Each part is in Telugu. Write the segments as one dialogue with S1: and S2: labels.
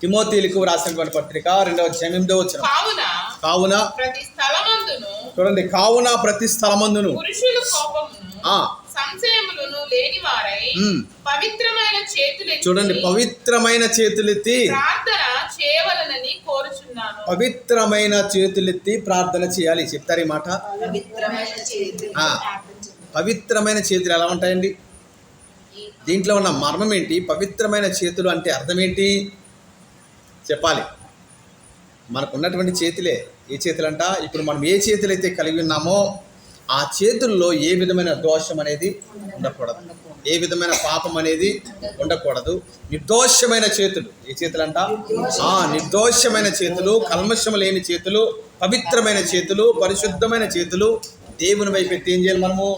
S1: తిమోతీలకు రాసినటువంటి పత్రిక రెండవ ఎనిమిదో వచ్చిన
S2: కావున
S1: చూడండి కావున ప్రతి స్థలమందును. చూడండి పవిత్రమైన చేతులెత్తి
S2: ప్రార్థన చేయవలనని కోరుచున్నాను.
S1: పవిత్రమైన చేతులెత్తి ప్రార్థన చేయాలి. చెప్తారు ఈ మాట.
S3: పవిత్రమైన చేతులు
S1: ఆ. పవిత్రమైన చేతులు ఎలా ఉంటాయండి? దీంట్లో ఉన్న మర్మం ఏంటి? పవిత్రమైన చేతులు అంటే అర్థం ఏంటి? చెప్పాలి. మనకున్నటువంటి చేతులే ఏ చేతులంట? ఇప్పుడు మనం ఏ చేతులు అయితే కలిగి ఉన్నామో ఆ చేతుల్లో ఏ విధమైన దోషం అనేది ఉండకూడదు. ఏ విధమైన పాపం అనేది ఉండకూడదు. నిర్దోషమైన చేతులు ఏ చేతులంట? ఆ నిర్దోషమైన చేతులు కల్మషం లేని చేతులు పవిత్రమైన చేతులు పరిశుద్ధమైన చేతులు దేవుని వైపు ఎత్తి ఏం చేయాలి మనము?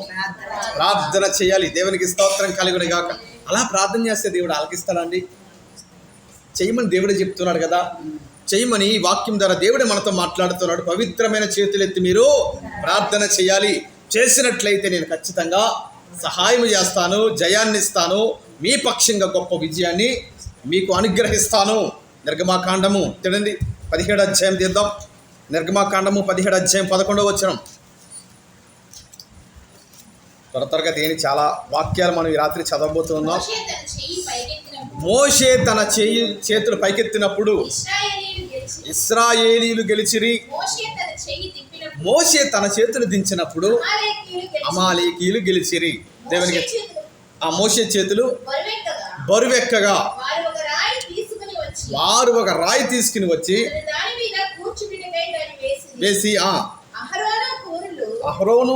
S1: ప్రార్థన చేయాలి. దేవునికి స్తోత్రం కలుగుని గాక అలా ప్రార్థన చేస్తే దేవుడు ఆలకిస్తాడండి చేయమని దేవుడే చెప్తున్నాడు కదా. చేయమని వాక్యం ద్వారా దేవుడే మనతో మాట్లాడుతున్నాడు. పవిత్రమైన చేతులెత్తి మీరు ప్రార్థన చేయాలి. చేసినట్లయితే నేను ఖచ్చితంగా సహాయం చేస్తాను జయాన్ని ఇస్తాను మీ పక్షంగా గొప్ప విజయాన్ని మీకు అనుగ్రహిస్తాను. నిర్గమాకాండము తినండి. పదిహేడు అధ్యాయం తీద్దాం. నిర్గమాకాండము పదిహేడు అధ్యాయం పదకొండవ వచ్చినాం త్వర త్వరగా దేని చాలా వాక్యాలు మనం ఈ రాత్రి చదవబోతున్నాం.
S3: మోషే తన
S1: చేయి చేతులు పైకెత్తినప్పుడు ఇస్రాయేలీలు గెలిచిరి.
S3: మోషే తన
S1: చేతులు దించినప్పుడు అమాలీకీలు గెలిచిరి. దేవునికి ఆ మోషే చేతులు
S3: బరువెక్కగా. వారు ఒక రాయి తీసుకుని వచ్చి వేసి అహరోను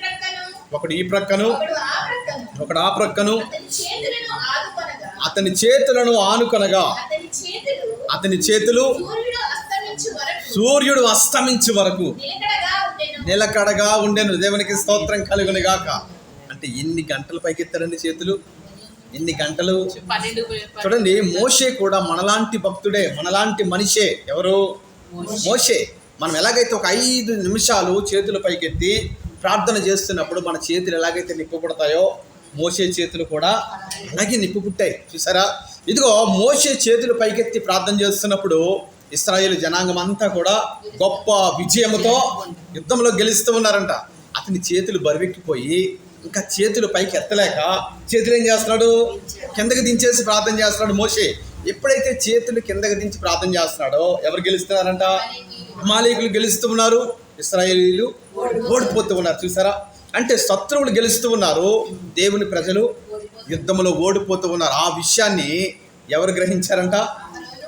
S3: ప్రక్కను
S1: ఒకడు ఈ ప్రక్కను
S3: ఒకడు ఆ ప్రక్కను
S1: ఒకడు ఆ ప్రక్కను
S3: అతని చేతులను ఆదుకొనగా
S1: అతని చేతులను ఆనుకొనగా
S3: అతని చేతులు
S1: అతని చేతులు
S3: సూర్యుడు అస్తమించు వరకు
S1: సూర్యుడు అస్తమించే వరకు
S3: నిలకడగా ఉండెను.
S1: నిలకడగా ఉండెను. దేవునికి స్తోత్రం కలుగుని గాక. అంటే ఎన్ని గంటలు పైకెత్తాడండి చేతులు? ఎన్ని గంటలు? చూడండి మోషే కూడా మనలాంటి భక్తుడే మనలాంటి మనిషే. ఎవరు? మోషే. మనం ఎలాగైతే ఒక ఐదు నిమిషాలు చేతులు పైకెత్తి ప్రార్థన చేస్తున్నప్పుడు మన చేతులు ఎలాగైతే నిప్పుపడతాయో మోసే చేతులు కూడా అలాగే నిప్పు పుట్టాయి చూసారా? ఇదిగో మోసే చేతులు పైకెత్తి ప్రార్థన చేస్తున్నప్పుడు ఇస్రాయేల్ జనాంగం అంతా కూడా గొప్ప విజయముతో యుద్ధంలో గెలుస్తూ ఉన్నారంట. అతని చేతులు బరువెక్కిపోయి ఇంకా చేతులు పైకి ఎత్తలేక చేతులు ఏం చేస్తున్నాడు? కిందకి దించేసి ప్రార్థన చేస్తున్నాడు మోసే. ఎప్పుడైతే చేతులు కిందకి దించి ప్రార్థన చేస్తున్నాడో ఎవరు గెలుస్తున్నారంట? అమాలీకులు గెలుస్తూ ఉన్నారు. ఇస్రాయేలీలు ఓడిపోతూ ఉన్నారు. చూసారా? అంటే శత్రువులు గెలుస్తూ ఉన్నారు దేవుని ప్రజలు యుద్ధంలో ఓడిపోతూ ఉన్నారు. ఆ విషయాన్ని ఎవరు గ్రహించారంట?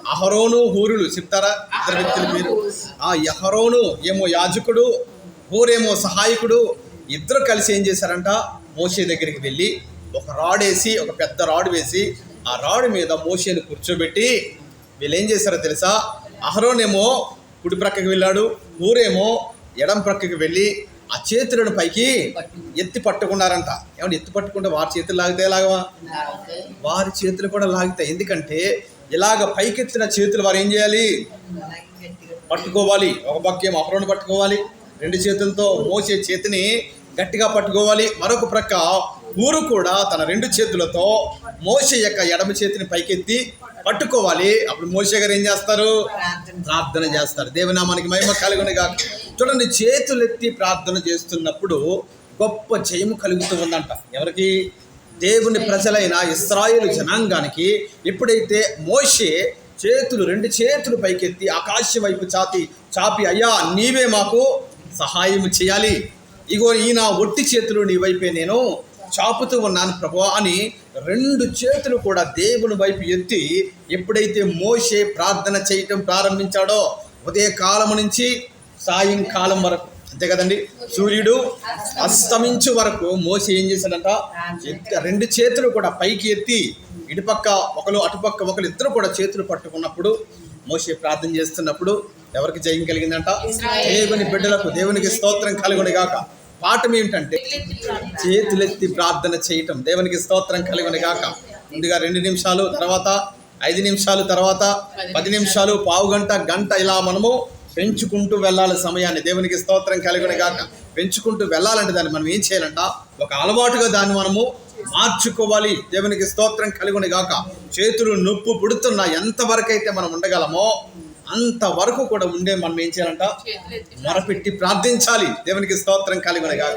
S1: అహరోను హూరులు. చెప్తారా? ఇద్దరు వ్యక్తులు మీరు. ఆ యహరోను ఏమో యాజకుడు హూరేమో సహాయకుడు. ఇద్దరు కలిసి ఏం చేశారంట? మోషే దగ్గరికి వెళ్ళి ఒక రాడ్ వేసి ఒక పెద్ద రాడ్ వేసి ఆ రాడ్ మీద మోషేని కూర్చోబెట్టి వీళ్ళు ఏం చేశారో తెలుసా? అహరోనేమో కుడి ప్రక్కకి వెళ్ళాడు ఊరేమో ఎడం ప్రక్కకి వెళ్ళి ఆ చేతులను పైకి ఎత్తి పట్టుకున్నారంట. ఏమంటే ఎత్తి పట్టుకుంటే వారి చేతులు లాగితే లాగవా వారి చేతులు కూడా లాగుతాయి ఎందుకంటే ఇలాగ పైకెత్తిన చేతులు వారు ఏం చేయాలి? పట్టుకోవాలి. ఒక పక్కేమో అహరోను పట్టుకోవాలి. రెండు చేతులతో మోసే చేతిని గట్టిగా పట్టుకోవాలి. మరొక ప్రక్క ఊరు కూడా తన రెండు చేతులతో మోసే యొక్క ఎడమ చేతిని పైకెత్తి పట్టుకోవాలి. అప్పుడు మోసే గారు ఏం చేస్తారు? ప్రార్థన చేస్తారు. దేవునామానికి మహిమ కలుగునిగా చూడండి చేతులెత్తి ప్రార్థన చేస్తున్నప్పుడు గొప్ప జయము కలుగుతూ ఉందంట. ఎవరికి? దేవుని ప్రజలైన ఇస్రాయేలు జనాంగానికి. ఎప్పుడైతే మోషే చేతులు రెండు చేతులు పైకెత్తి ఆకాశం వైపు చాతి చాపి అయ్యా నీవే మాకు సహాయం చేయాలి. ఇగో ఈయన ఒట్టి చేతులు నీ వైపే నేను చాపుతూ ఉన్నాను ప్రభు అని రెండు చేతులు కూడా దేవుని వైపు ఎత్తి ఎప్పుడైతే మోషే ప్రార్థన చేయటం ప్రారంభించాడో ఉదయ కాలం నుంచి సాయంకాలం వరకు. అంతే కదండి? సూర్యుడు అస్తమించు వరకు మోస ఏం చేశాడంట? రెండు చేతులు కూడా పైకి ఎత్తి ఇటుపక్క ఒకరు అటుపక్క ఒకరు ఇద్దరు కూడా చేతులు పట్టుకున్నప్పుడు మోసే ప్రార్థన చేస్తున్నప్పుడు ఎవరికి జయం కలిగిందంట? దేవుని బిడ్డలకు దేవునికి స్తోత్రం కలుగుని గాక. పాఠం ఏమిటంటే చేతులెత్తి ప్రార్థన చేయటం దేవునికి స్తోత్రం కలుగుని గాక. ముందుగా రెండు నిమిషాలు తర్వాత ఐదు నిమిషాలు తర్వాత పది నిమిషాలు పావు గంట గంట ఇలా మనము పెంచుకుంటూ వెళ్ళాలి సమయాన్ని. దేవునికి స్తోత్రం కలుగుని గాక. పెంచుకుంటూ వెళ్ళాలంటే దాన్ని మనం ఏం చేయాలంట? ఒక అలవాటుగా దాన్ని మనము మార్చుకోవాలి. దేవునికి స్తోత్రం కలిగుని గాక. చేతులు నొప్పు పుడుతున్నా ఎంతవరకు అయితే మనం ఉండగలమో అంతవరకు కూడా ఉండే మనం ఏం చేయాలంట? మొరపెట్టి ప్రార్థించాలి. దేవునికి స్తోత్రం కలిగిన గాక.